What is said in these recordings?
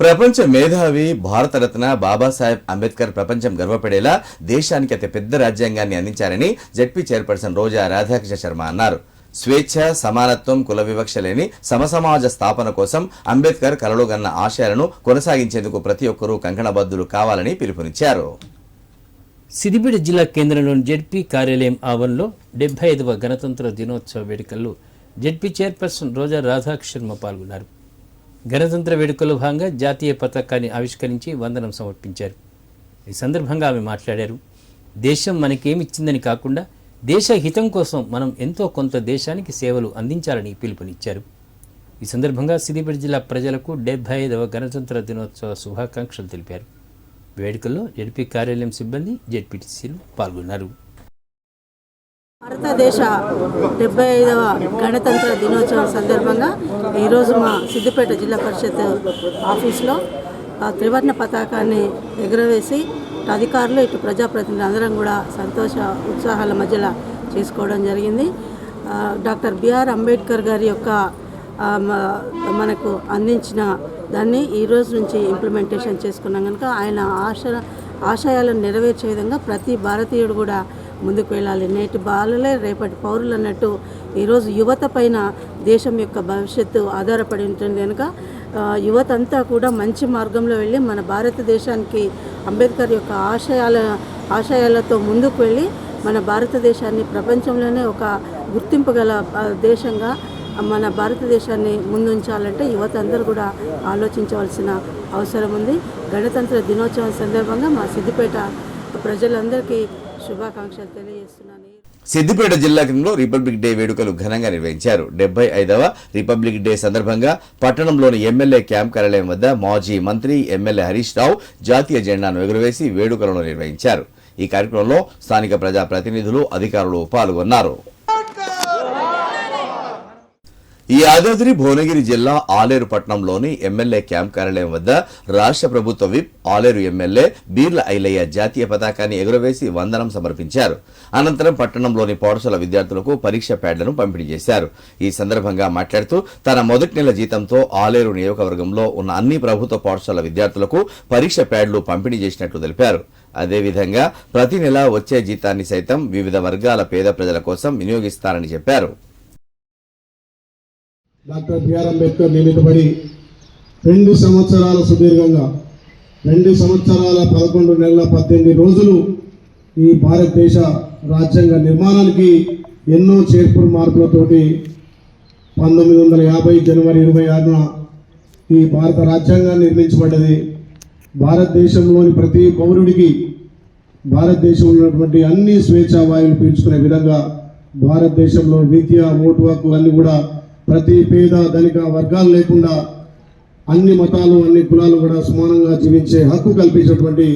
ప్రపంచ మేధావి భారతరత్న బాబాసాహెబ్ అంబేద్కర్ ప్రపంచం గర్వపడేలా దేశానికి అతి పెద్ద రాజ్యాంగాన్ని అందించారని జడ్పీ చైర్పర్సన్ రోజా రాధాకృష్ణ శర్మ అన్నారు. స్వేచ్ఛ సమానత్వం కుల వివక్ష లేని సమసమాజ స్థాపన కోసం అంబేద్కర్ కలలుగన్న ఆశయాలను కొనసాగించేందుకు ప్రతి ఒక్కరూ కంకణబద్ధులు కావాలని పిలుపునిచ్చారు. సిద్దిపేట జిల్లా కేంద్రంలోని జెడ్పీ కార్యాలయం ఆవరణలో డెబ్బై ఐదవ గణతంత్ర దినోత్సవ వేడుకల్లో జెడ్పీ చైర్పర్సన్ రోజా రాధాకృష్ణ పాల్గొన్నారు. గణతంత్ర వేడుకల్లో భాగంగా జాతీయ పతాకాన్ని ఆవిష్కరించి వందనం సమర్పించారు. ఈ సందర్భంగా ఆమె మాట్లాడారు. దేశం మనకేమిచ్చిందని కాకుండా దేశ హితం కోసం మనం ఎంతో కొంత దేశానికి సేవలు అందించాలని పిలుపునిచ్చారు. ఈ సందర్భంగా సిద్దిపేట జిల్లా ప్రజలకు డెబ్బై ఐదవ గణతంత్ర దినోత్సవ శుభాకాంక్షలు తెలిపారు. వేడుకల్లో జడ్పీ కార్యాలయం సిబ్బంది జెడ్పీటీసీలు పాల్గొన్నారు. భారతదేశ డెబ్బై ఐదవ గణతంత్ర దినోత్సవం సందర్భంగా ఈరోజు మా సిద్దిపేట జిల్లా పరిషత్ ఆఫీస్లో త్రివర్ణ పతాకాన్ని ఎగురవేసి అధికారులు ఇటు ప్రజాప్రతినిధులు అందరం కూడా సంతోష ఉత్సాహాల మధ్యలో చేసుకోవడం జరిగింది. డాక్టర్ బిఆర్ అంబేద్కర్ గారి యొక్క మనకు అందించిన దాన్ని ఈ రోజు నుంచి ఇంప్లిమెంటేషన్ చేసుకున్నాం కనుక ఆయన ఆశ ఆశయాలను నెరవేర్చే విధంగా ప్రతి భారతీయుడు కూడా ముందుకు వెళ్ళాలి నేటి బాలలే రేపటి పౌరులు అన్నట్టు ఈరోజు యువత పైన దేశం యొక్క భవిష్యత్తు ఆధారపడి ఉంటుంది కనుక యువత అంతా కూడా మంచి మార్గంలో వెళ్ళి మన భారతదేశానికి అంబేద్కర్ యొక్క ఆశయాల ఆశయాలతో ముందుకు వెళ్ళి మన భారతదేశాన్ని ప్రపంచంలోనే ఒక గుర్తింపు గల దేశంగా మన భారతదేశాన్ని ముందుంచాలంటే యువత అందరూ కూడా ఆలోచించవలసిన అవసరం ఉంది. గణతంత్ర దినోత్సవం సందర్భంగా మా సిద్దిపేట ప్రజలందరికీ శుభాకాంక్షలు తెలియజేస్తున్నాను. సిద్దిపేట జిల్లా కేంద్రంలో రిపబ్లిక్ డే వేడుకలు ఘనంగా నిర్వహించారు. డెబ్బై ఐదవ రిపబ్లిక్ డే సందర్భంగా పట్టణంలోని ఎమ్మెల్యే క్యాంప్ కార్యాలయం వద్ద మాజీ మంత్రి ఎమ్మెల్యే హరీష్ రావు జాతీయ జెండాను ఎగురవేసి వేడుకలను నిర్వహించారు. ఈ కార్యక్రమంలో స్థానిక ప్రజా ప్రతినిధులు అధికారులు పాల్గొన్నారు. ఈ యాదాద్రి భువనగిరి జిల్లా ఆలేరు పట్టణంలోని ఎమ్మెల్యే క్యాంప్ కార్యాలయం వద్ద రాష్ట్ర ప్రభుత్వ విప్ ఆలేరు ఎమ్మెల్యే బీర్ల ఐలయ్య జాతీయ పతాకాన్ని ఎగురవేసి వందనం సమర్పించారు. అనంతరం పట్టణంలోని పాఠశాల విద్యార్థులకు పరీక్ష ప్యాడ్లను పంపిణీ చేశారు. ఈ సందర్భంగా మాట్లాడుతూ తన మొదటి నెల జీతంతో ఆలేరు నియోజకవర్గంలో ఉన్న అన్ని ప్రభుత్వ పాఠశాల విద్యార్థులకు పరీక్ష ప్యాడ్లు పంపిణీ చేసినట్లు తెలిపారు. అదేవిధంగా ప్రతి నెల వచ్చే జీతాన్ని సైతం వివిధ వర్గాల పేద ప్రజల కోసం వినియోగిస్తారని చెప్పారు. డాక్టర్ బిఆర్ అంబేద్కర్ నియమితపడి రెండు సంవత్సరాల సుదీర్ఘంగా రెండు సంవత్సరాల పదకొండు నెలల పద్దెనిమిది రోజులు ఈ భారతదేశ రాజ్యాంగ నిర్మాణానికి ఎన్నో చేర్పులు మార్పులతోటి పంతొమ్మిది వందల యాభై జనవరి ఇరవై ఆరున ఈ భారత రాజ్యాంగాన్ని నిర్మించబడ్డది. భారతదేశంలోని ప్రతి పౌరుడికి భారతదేశంలో ఉన్నటువంటి అన్ని స్వేచ్ఛా వాయువులు పీల్చుకునే విధంగా భారతదేశంలో విద్య ఓటు హక్కు అన్నీ కూడా ప్రతి పేద ధనిక వర్గాలు లేకుండా అన్ని మతాలు అన్ని కులాలు కూడా సమానంగా జీవించే హక్కు కల్పించినటువంటి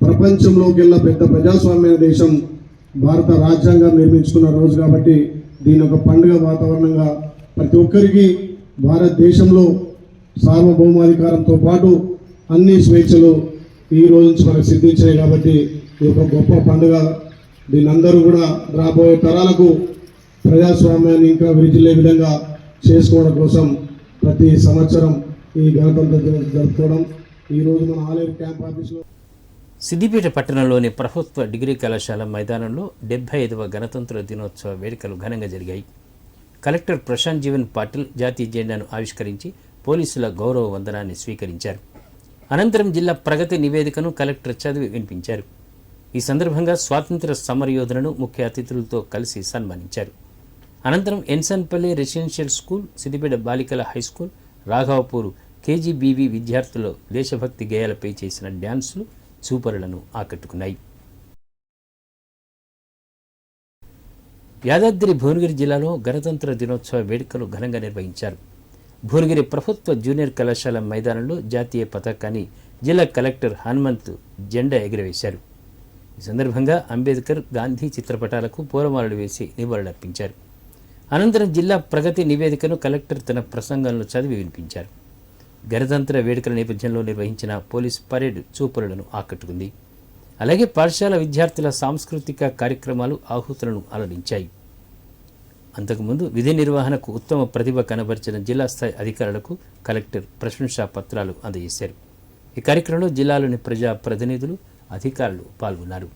ప్రపంచంలోకెల్లా పెద్ద ప్రజాస్వామ్య దేశం భారత రాజ్యాంగం నిర్మించుకున్న రోజు కాబట్టి దీని ఒక పండుగ వాతావరణంగా ప్రతి ఒక్కరికి భారతదేశంలో సార్వభౌమాధికారంతో పాటు అన్ని స్వేచ్ఛలు ఈ రోజు నుంచి మనకు సిద్ధించాయి కాబట్టి ఈ ఒక గొప్ప పండుగ దీని అందరూ కూడా రాబోయే తరాలకు ప్రజాస్వామ్యాన్ని ఇంకా విరిచిల్లే విధంగా చేసుకోవడం కోసం ప్రతి సంవత్సరం ఈ గణతంత్ర దినం జరుపుకోవడం. ఈరోజు మన ఆలయ క్యాంప్ ఆఫీస్లో సిద్దిపేట పట్టణంలోని ప్రభుత్వ డిగ్రీ కళాశాల మైదానంలో డెబ్బై ఐదవ గణతంత్ర దినోత్సవ వేడుకలు ఘనంగా జరిగాయి. కలెక్టర్ ప్రశాంత్ జీవన్ పాటిల్ జాతీయ జెండాను ఆవిష్కరించి పోలీసుల గౌరవ వందనాన్ని స్వీకరించారు. అనంతరం జిల్లా ప్రగతి నివేదికను కలెక్టర్ చదివి వినిపించారు. ఈ సందర్భంగా స్వాతంత్ర సమరయోధులను ముఖ్య అతిథులతో కలిసి సన్మానించారు. అనంతరం ఎన్సన్పల్లి రెసిడెన్షియల్ స్కూల్ సిద్దిపేట బాలికల హై స్కూల్ రాఘవపూర్ కేజీబీవీ విద్యార్థులు దేశభక్తి గేయాలపై చేసిన డ్యాన్సులు చూపరులను ఆకట్టుకున్నాయి. యాదాద్రి భువనగిరి జిల్లాలో గణతంత్ర దినోత్సవ వేడుకలు ఘనంగా నిర్వహించారు. భువనగిరి ప్రభుత్వ జూనియర్ కళాశాల మైదానంలో జాతీయ పతాకాన్ని జిల్లా కలెక్టర్ హనుమంత్ జెండా ఎగురవేశారు. ఈ సందర్భంగా అంబేద్కర్ గాంధీ చిత్రపటాలకు పూలమాలలు వేసి నివాళులర్పించారు. అనంతరం జిల్లా ప్రగతి నివేదికను కలెక్టర్ తన ప్రసంగంలో చదివి వినిపించారు. గణతంత్ర వేడుకల నేపథ్యంలో నిర్వహించిన పోలీస్ పరేడ్ చూపరులను ఆకట్టుకుంది. అలాగే పాఠశాల విద్యార్థుల సాంస్కృతిక కార్యక్రమాలు ఆహుతులను అలరించాయి. అంతకుముందు విధి నిర్వహణకు ఉత్తమ ప్రతిభ కనబరిచిన జిల్లా స్థాయి అధికారులకు కలెక్టర్ ప్రశంసా పత్రాలు అందజేశారు. ఈ కార్యక్రమంలో జిల్లాలోని ప్రజా ప్రతినిధులు అధికారులు పాల్గొన్నారు.